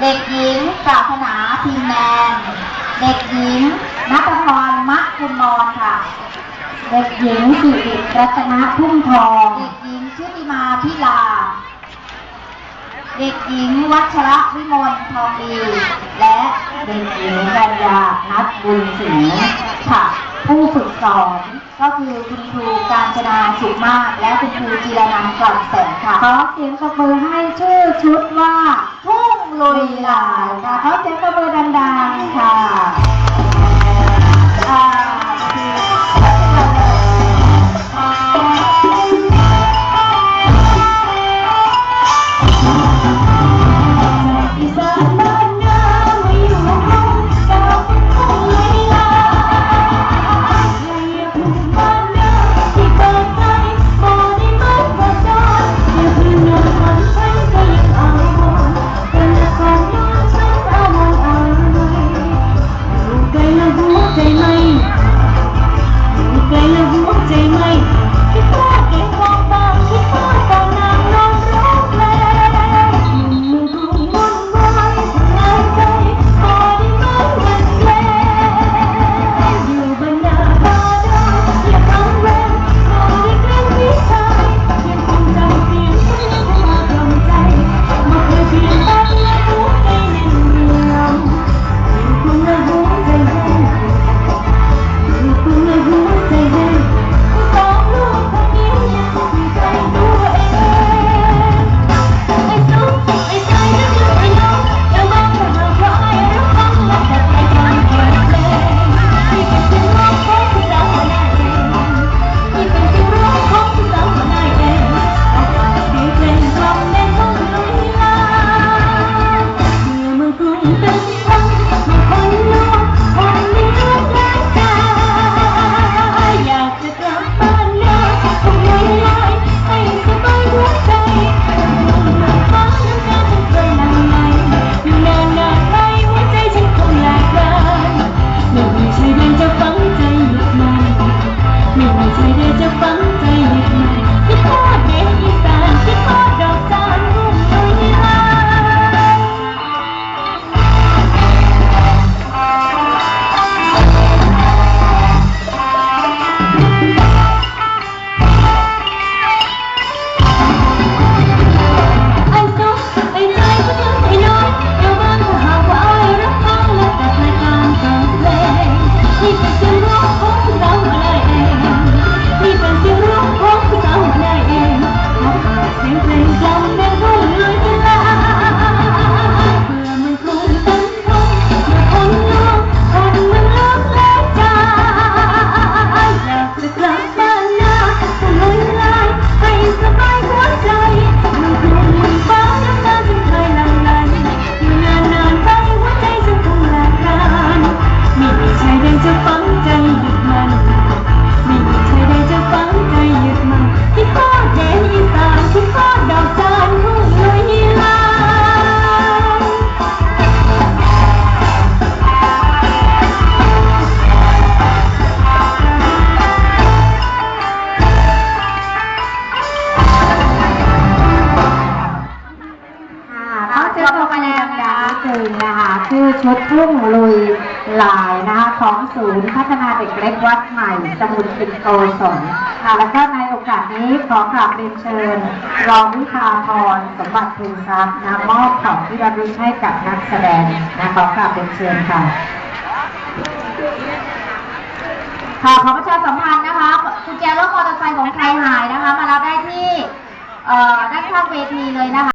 เด็กหญิงปราศนาพีแมน เด็กหญิงนัทพรมักคุณมอนค่ะ เด็กหญิงสิริรัตนพุ่มทอง เด็กหญิงชุติมาพิลา เด็กหญิงวัชระวิมลทองดี และเด็กหญิงกัญญานัทบุญศรีค่ะ ผู้ฝึกสอนก็คือคุณครูการชนาสุขมาก และคุณครูจีรนันท์กลับแสงค่ะขอเสียงปรบมือให้ชื่อชุดว่าผู้ ลุยหลายค่ะเขาเสียงประเมินดังๆค่ะ 快乐就把。 งนะคะชื่อชุดทุ่งลุยลายนะคะของศูนย์พัฒนาเด็กเล็กวัดใหม่ สมุทรปิโตสนค่ะแล้วก็ในโอกาสนี้ขอกราบเรียนเชิญ รองวิชาพรสมบัติภูมิทรัพย์นำมอบของที่ระลึกให้กับนักแสดงนะขอกราบเรียนเชิญค่ะค่ะขอประชาสัมพันธ์นะคะกุญแจรถมอเตอร์ไซค์ของใครหายนะคะ มารับได้ที่ด้านข้างเวทีเลยนะคะ